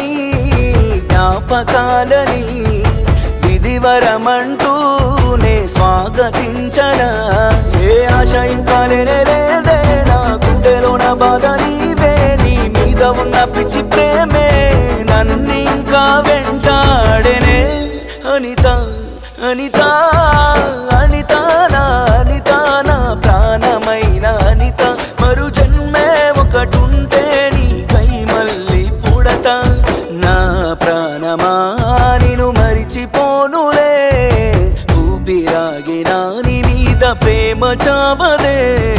జ్ఞాపకాలని జ్ఞాపకాలని విధివరమంటూనే స్వాగతించన? ఏ ఆశ ఇంకా లేదే నా బాధ నీవే నీ మీద ఉన్న పిచ్చి ప్రేమే నన్ను ఇంకా వెంటాడనే? అనిత అనిత అనితానా ప్రాణమైన అనిత మరు జన్మే ఒకటుంటే ప్రాణమా నిను మరిచిపోనులే. ఊపిరాగినా నీ మీద ప్రేమ చావదే.